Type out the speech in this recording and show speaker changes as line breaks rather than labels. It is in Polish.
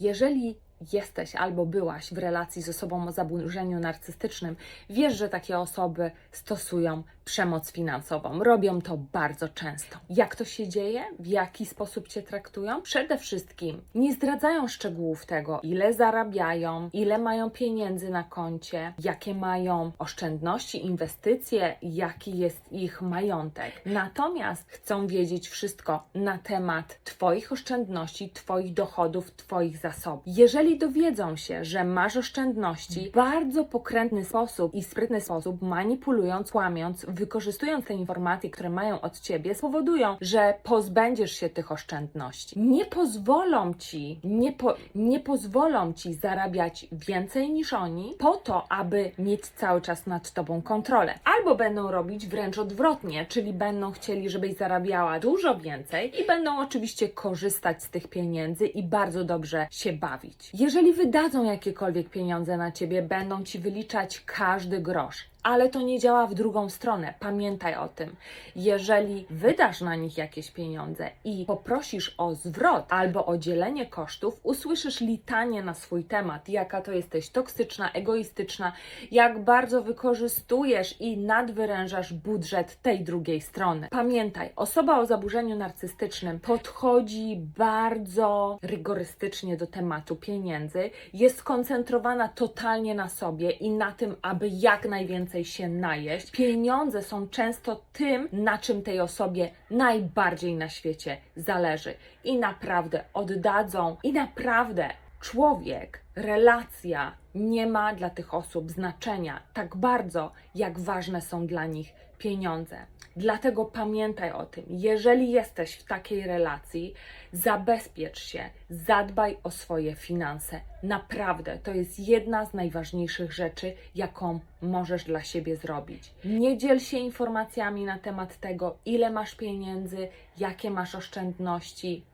Jeżeli jesteś albo byłaś w relacji z osobą o zaburzeniu narcystycznym, wiesz, że takie osoby stosują przemoc finansową. Robią to bardzo często. Jak to się dzieje? W jaki sposób cię traktują? Przede wszystkim nie zdradzają szczegółów tego, ile zarabiają, ile mają pieniędzy na koncie, jakie mają oszczędności, inwestycje, jaki jest ich majątek. Natomiast chcą wiedzieć wszystko na temat Twoich oszczędności, Twoich dochodów, Twoich zasobów. Jeżeli dowiedzą się, że masz oszczędności, bardzo pokrętny sposób i sprytny sposób, manipulując, kłamiąc, wykorzystując te informacje, które mają od Ciebie, spowodują, że pozbędziesz się tych oszczędności. Nie pozwolą Ci, nie, po, nie pozwolą Ci zarabiać więcej niż oni, po to, aby mieć cały czas nad Tobą kontrolę. Albo będą robić wręcz odwrotnie, czyli będą chcieli, żebyś zarabiała dużo więcej i będą oczywiście korzystać z tych pieniędzy i bardzo dobrze się bawić. Jeżeli wydadzą jakiekolwiek pieniądze na Ciebie, będą Ci wyliczać każdy grosz. Ale to nie działa w drugą stronę. Pamiętaj o tym. Jeżeli wydasz na nich jakieś pieniądze i poprosisz o zwrot albo o dzielenie kosztów, usłyszysz litanie na swój temat, jaka to jesteś toksyczna, egoistyczna, jak bardzo wykorzystujesz i nadwyrężasz budżet tej drugiej strony. Pamiętaj, osoba o zaburzeniu narcystycznym podchodzi bardzo rygorystycznie do tematu pieniędzy, jest skoncentrowana totalnie na sobie i na tym, aby jak najwięcej się najeść. Pieniądze są często tym, na czym tej osobie najbardziej na świecie zależy. I naprawdę oddadzą, i naprawdę człowiek, relacja nie ma dla tych osób znaczenia tak bardzo, jak ważne są dla nich pieniądze. Dlatego pamiętaj o tym, jeżeli jesteś w takiej relacji, zabezpiecz się, zadbaj o swoje finanse. Naprawdę, to jest jedna z najważniejszych rzeczy, jaką możesz dla siebie zrobić. Nie dziel się informacjami na temat tego, ile masz pieniędzy, jakie masz oszczędności.